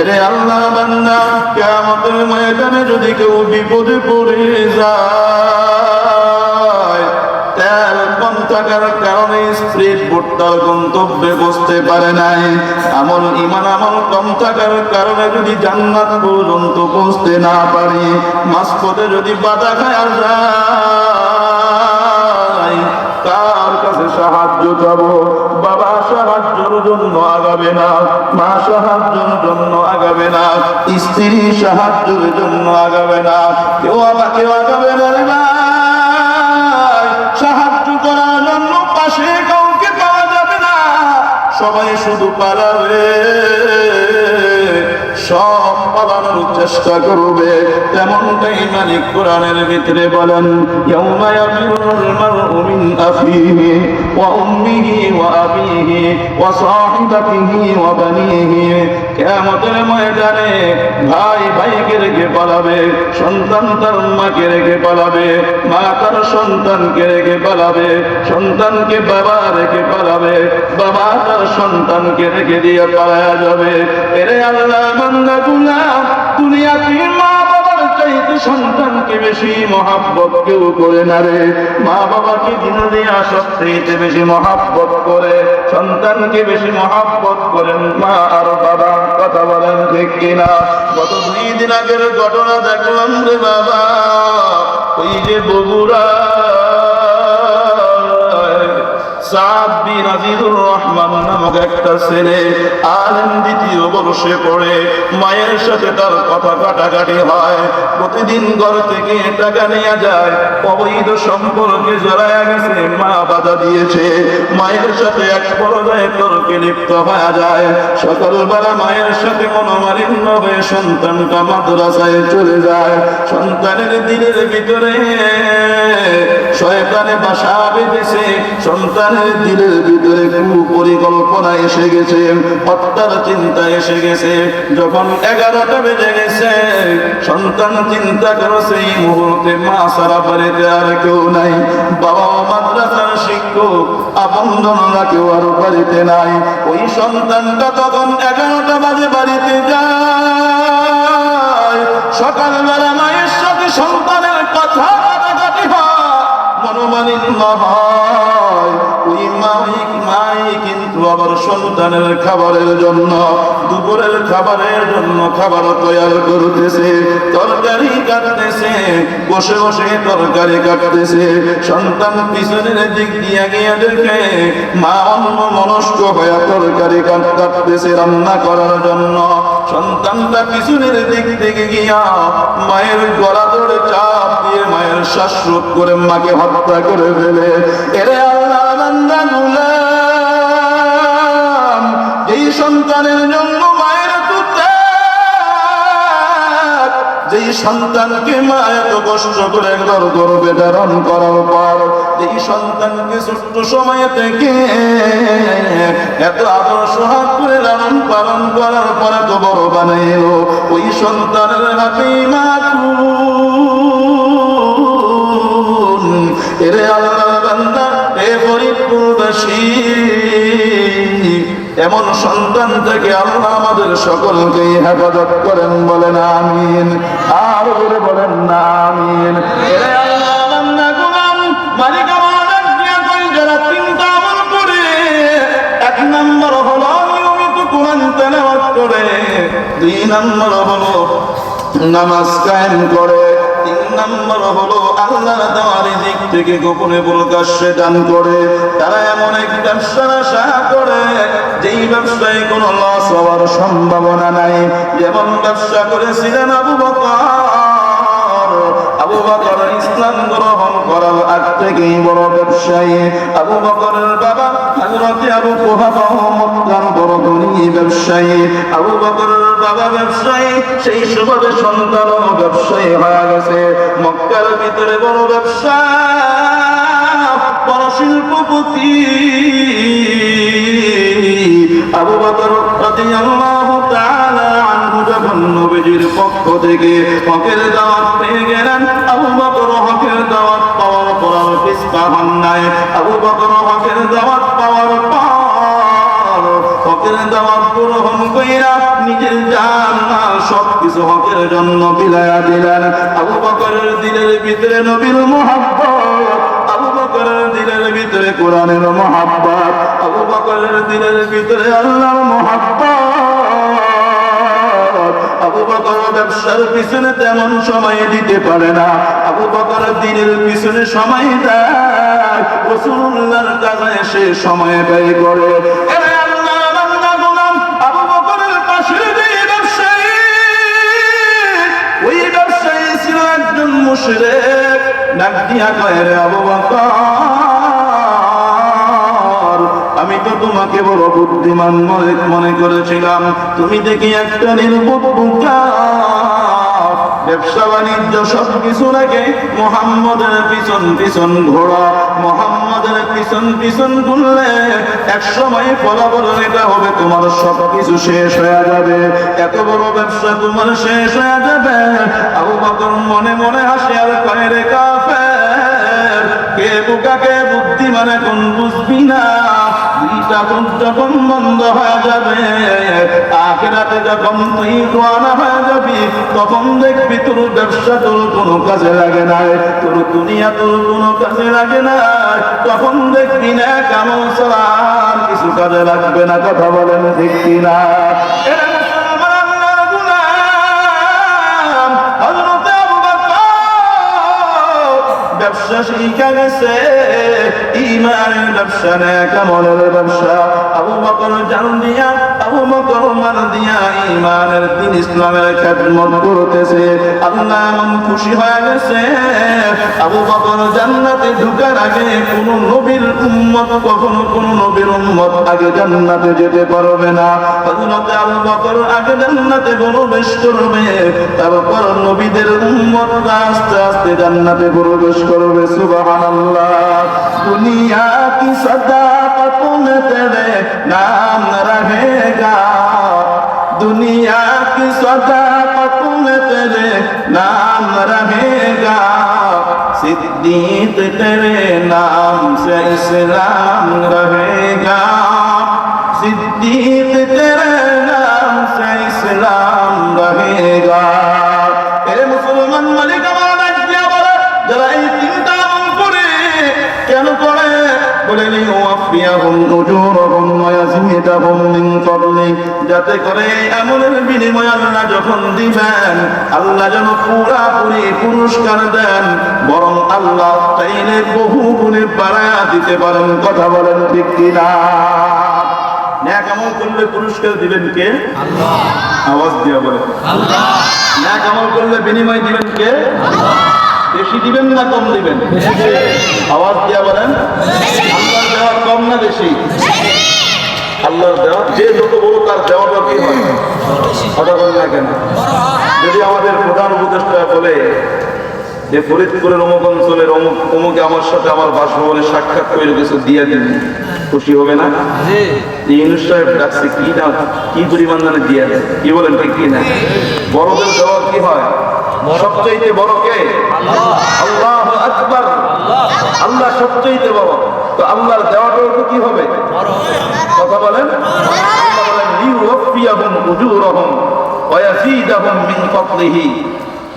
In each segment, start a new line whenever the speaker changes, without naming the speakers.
এরে আল্লাহ বান্দা কেমতের ময়দানে যদি কেউ বিপদে পড়ে যায়, তেল কম থাকার কারণে স্প্রিট বোটটার গন্তব্যে বসতে পারে নাই। আমল ইমান আমল কম থাকার কারণে যদি জান্নাত পর্যন্ত পৌঁছতে না পারি, মাঝপথে যদি বাধা খায় যায় কাছে সাহায্য চাবো বাবা সাহায্যের জন্য আগাবে না, মা সাহায্যের জন্য আগাবে না, স্ত্রী সাহায্যের জন্য আগাবে না, কেউ আমাকে আগাবে না রে ভাই। সাহায্য করার জন্য পাশে কাউকে পাওয়া যাবে না সবাই শুধু পালাবে, সব চেষ্টা করবে। তেমনটাই মালিক কোরআনের ভিতরে বলেন মিন সন্তান রেখে পালাবে সন্তানকে রেখে পালাবে, সন্তানকে বাবা রেখে পালাবে, বাবা তার সন্তানকে রেখে দিয়ে পালায়া যাবে। এরে আল্লাহ দুনিয়াতে মা বাবার চাইতে সন্তানকে বেশি মহাব্বত কেউ করে না রে। মা বাবাকে দিন দিয়া সবচেয়ে বেশি মহাব্বত করে। সন্তানকে বেশি মহাব্বত করেন মা আর বাবা। কথা বলেন ঠিক কিনা? গত দুই দিন আগের ঘটনা দেখলাম রে বাবা। ওই যে বগুড়া সাদ বিন আজিজুর রহমান নামক একটা ছেলে আলেম দ্বিতীয় বর্ষে পড়ে, মায়ের সাথে তার কথা কাটাকাটি হয়। প্রতিদিন ঘর থেকে টাকা নেওয়া যায়, অবৈধ সম্পর্কে জড়ায়া গেছে, মা বাধা দিয়েছে। মায়ের সাথে এক পর্যায়ে তর্কে লিপ্ত হয়ে যায়। সকালবেলা মায়ের সাথে মনোমালিন্য হয়ে সন্তানটা মাদ্রাসায় চলে যায়। সন্তানের দিনের ভিতরে শয়তানে বাসা বেঁধেছে। সন্তানের দিলের ভিতরে পরিকল্পনা এসে গেছে, হত্যার চিন্তা এসে গেছে। যখন এগারোটা বেজে গেছে, সন্তান চিন্তা করছে, এই মুহূর্তে মা সারা বাড়িতে আর কেউ নাই। বাবা মাদ্রাসার শিক্ষক আপন জনরা কেউ আর বাড়িতে নাই। ওই সন্তানটা তখন এগারোটা বাজে বাড়িতে যায়। সকালবেলা মায়ের সাথে সন্তানের কথা কাটাকাটি হয়। আবার সন্তানের খাবারের জন্য, দুপুরের খাবারের জন্য খাবার তৈরি করতেছে, তরকারি কাটতেছে, বসে বসে তরকারি কাটতেছে। সন্তান পিছনের দিক দিয়ে গিয়ে দেখে, মা অন্য মনস্ক হয়ে তরকারি কাট- কাটতেছে রান্না করার জন্য। সন্তানটা পিছনের দিক থেকে গিয়া মায়ের গলা ধরে চাপ দিয়ে মায়ের শ্বাসরোধ করে মাকে হত্যা করে ফেলে। এরে আল্লাহ বান্দা সন্তানের জন্য মায়ের ত্যাগ, যেই সন্তানকে মা এত কষ্ট করে একবার গর্বে ধারণ করার পর যেই সন্তানকে ছোট্ট সময় থেকে এত আদর সোহাগ করে লালন পালন করার পর এত বড় বানাইল ওই সন্তানের হাতে মাতুন এরে আল্লাহ বান্দা এ ফরিদপুরবাসী। এমন সন্তান থেকে আল্লাহ আমাদের সকলকে হেফাজত করেন বলেন আমিন। আর বলে বলেন না, আমিন। যারা এক নম্বর হলো করে, দুই নামাজ করে, তিন আল্লাহ গোপনে করে। তারা এমন এক ব্যবসার যেই ব্যবসায় কোনো লস হওয়ার সম্ভাবনা নাই। যেমন ব্যবসা করেছিলেন আবু বকর। আবু বকর ইসলাম গ্রহণ করার আগ থেকেই বড় ব্যবসায়ী। আবু বকরের বাবা হযরতে আবু কুহাফা মক্কার বড় ধনী ব্যবসায়ী। আবু বকরের বাবা ব্যবসায়ী, সেই সুবাদে সন্তানও ব্যবসায়ী হয়ে গেছে। মক্কার ভিতরে বড় ব্যবসা। শিল্পপতি আবু বকর পক্ষ থেকে হকের দাওয়াত পেয়ে গেলেন, আবু বকর হকের দাওয়াত পাওয়ার পর পিছপা হন নাই। আবু বকর হকের দাওয়াত পাওয়ার পর হকের দাওয়াত গ্রহণ কইরা নিজের জান মাল সবকিছু হকের জন্য বিলায়া দিলেন। আবু বকরের দিলের ভিতরে নবীর আবু বকরের দিলের ভিতরে কোরআনের মোহাব্বত। আবু বকরের দিলের ভিতরে আল্লাহর মোহাব্বত। আবু বকর ব্যবসার পিছনে তেমন সময় দিতে পারে না। আবু বকর দিনের পিছনে সময় দেয়। রসুল্লাহর কাছে এসে সময় ব্যয় করে। মুশরিক। আমি তো তোমাকে বড় বুদ্ধিমান মনে মনে করেছিলাম। তুমি দেখি একটা নির্বোধ বোকা। ব্যবসা বাণিজ্য সব কিছু রেখে মোহাম্মদের পিছন পিছন ঘোড়া মোহাম্মদের পিছন পিছন ঘুরলে এক সময় ফলাফল এটা হবে, তোমার সব কিছু শেষ হয়ে যাবে। এত বড় ব্যবসা তোমার শেষ হয়ে যাবে। আবু বকর মনে মনে হাসি আর কয়ে রে চোখ যখন বন্ধ হয়ে যাবে, আখেরাতে যখন তুই রোয়ানা হয়ে যাবি, তখন দেখবি তোর ব্যবসা তোর কোনো কাজে লাগে না। তোর দুনিয়া তোর কোনো কাজে লাগে না। তখন দেখবি না কেমন আর কিছু কাজে লাগবে না, কথা বলেন দেখবি না ব্যবসা দিন ইসলামের খেদমত করতেছে। আল্লাহ এমন খুশি হয়ে গেছে। আবু বকর জান্নাতে ঢুকার আগে কোন নবীর উম্মত, কখনো কোন নবীর উম্মত আগে জান্নাতে যেতে পারবে না। আগে তারপর নবীদের উম্মত আস্তে আস্তে জান্নাতে প্রবেশ করবে। সুবহানাল্লাহ দুনিয়া কি সদাকত में तेरे नाम रहेगा दुनिया की सदाकत में तेरे नाम रहेगा सिद्दीक तेरे नाम से इस्लाम रहेगा सिद्दीक तेरे যাতে করে এই আমলের বিনিময় আল্লাহ যখন দিবেন আল্লাহ যেন পুরাপুরি পুরস্কার দেন বরং আল্লাহ চাইলে বহু গুণে বাড়ায়া দিতে পারেন কথা বলেন ঠিক কিনা? ন্যাক আমল করলে পুরস্কার দিবেন কে? আওয়াজ দিয়া বলে ন্যাক আমল করলে বিনিময় দিবেন কে? বেশি দিবেন না কম দিবেন? আওয়াজ দিয়া বলেন। আল্লাহর দেওয়া কম না বেশি। আল্লাহর দেওয়া যে যত বড় তার দেওয়াটা কি হয়। কথা বলেন না কেন? যদি আমাদের প্রধান উপদেষ্টা বলে যে ফরিদপুরের অমুক অঞ্চলের অমুক অমুকে আমার সাথে আমার বাসভবনে সাক্ষাৎ করে কিছু দিয়ে দিন খুশি হবে না? ইউনুস সাহেব ডাকছে কি না কি পরিমাণ দানে দিয়ে দেয়? কি বলেন ঠিক কি না? বড়দের দেওয়া কি হয়? সবচাইতে বড় কে? আল্লাহ। আকবার। আল্লাহ সবচাইতে বড়। তো আল্লাহর দেওয়াটাও তো কি হবে? কথা বলেন।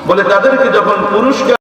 বলে তাদেরকে যখন পুরস্কার